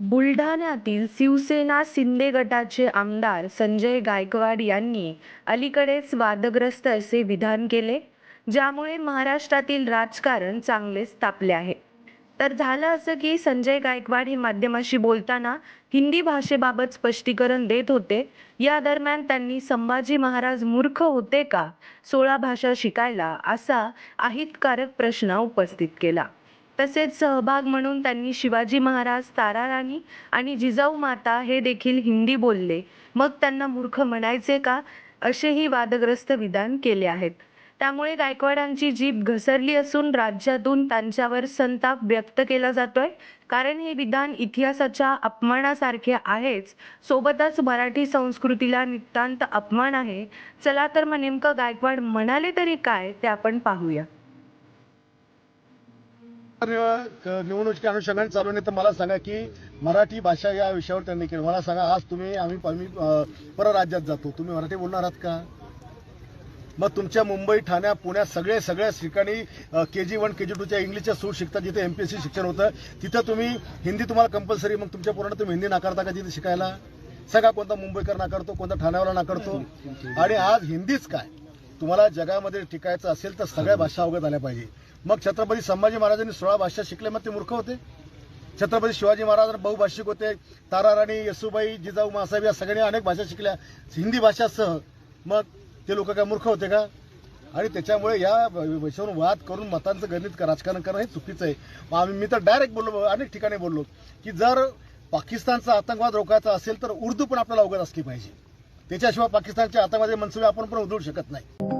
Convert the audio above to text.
बुलढाण्यातील शिवसेना शिंदे गटाचे आमदार संजय गायकवाड यांनी अलीकडेच वादग्रस्त असे विधान केले ज्यामुळे महाराष्ट्रातील राजकारण चांगलेच तापले आहे. तर झालं असं की संजय गायकवाड हे माध्यमाशी बोलताना हिंदी भाषेबाबत स्पष्टीकरण देत होते. या दरम्यान त्यांनी संभाजी महाराज मूर्ख होते का सोळा भाषा शिकायला असा अहितकारक प्रश्न उपस्थित केला. तसेच सहभाग म्हणून त्यांनी शिवाजी महाराज ताराराणी आणि जिजाऊ माता हे देखील हिंदी बोलले. मग त्यांना मूर्ख म्हणायचे का? असेही वादग्रस्त विधान केले आहेत. त्यामुळे गायकवाडांची जीभ घसरली असून राज्यातून त्यांच्यावर संताप व्यक्त केला जातोय. कारण हे विधान इतिहासाच्या अपमानासारखे आहेच. सोबतच मराठी संस्कृतीला नितांत अपमान आहे. चला तर मग नेमकं गायकवाड म्हणाले तरी काय ते आपण पाहूया. निवडणुकीच्या अनुषंगाने चालू नाही तर मला सांगा की मराठी भाषा या विषयावर त्यांनी केलं. मला सांगा आज तुम्ही आम्ही आम्ही परराज्यात जातो. तुम्ही मराठी बोलणार आहात का? मग तुमच्या मुंबई ठाण्या पुण्यात सगळे सगळ्या ठिकाणी के जी वन के जी टूच्या इंग्लिशच्या सूट शिकतात जिथे एम पी एस सी शिक्षण होतं तिथं तुम्ही हिंदी तुम्हाला कंपल्सरी मग तुमच्या पोरांना तुम्ही हिंदी नाकारता का तिथे शिकायला? सगळा कोणता मुंबईकर नाकारतो कोणता ठाण्यावाला नाकारतो? आणि आज हिंदीच काय? तुम्हाला जगामध्ये टिकायचं असेल तर सगळ्या भाषा अवगत आल्या पाहिजे. मग छत्रपती संभाजी महाराजांनी सोळा भाषा शिकले मग ते मूर्ख होते. छत्रपती शिवाजी महाराज बहुभाषिक होते. ताराराणी येसुबाई जिजाऊ मासाहेब या सगळ्यांनी अनेक भाषा शिकल्या. हिंदी भाषासह मग ते लोक काय मूर्ख होते का? आणि त्याच्यामुळे या विषयावर वाद करून मतांचं गणित राजकारण करणं हे चुकीचं आहे. आम्ही मी तर डायरेक्ट बोललो अनेक ठिकाणी बोललो की जर पाकिस्तानचा आतंकवाद रोखायचा असेल तर उर्दू पण आपल्याला अवगत असली पाहिजे. त्याच्याशिवाय पाकिस्तानच्या आतंकवादी मनसुबे आपण पण उधळू शकत नाही.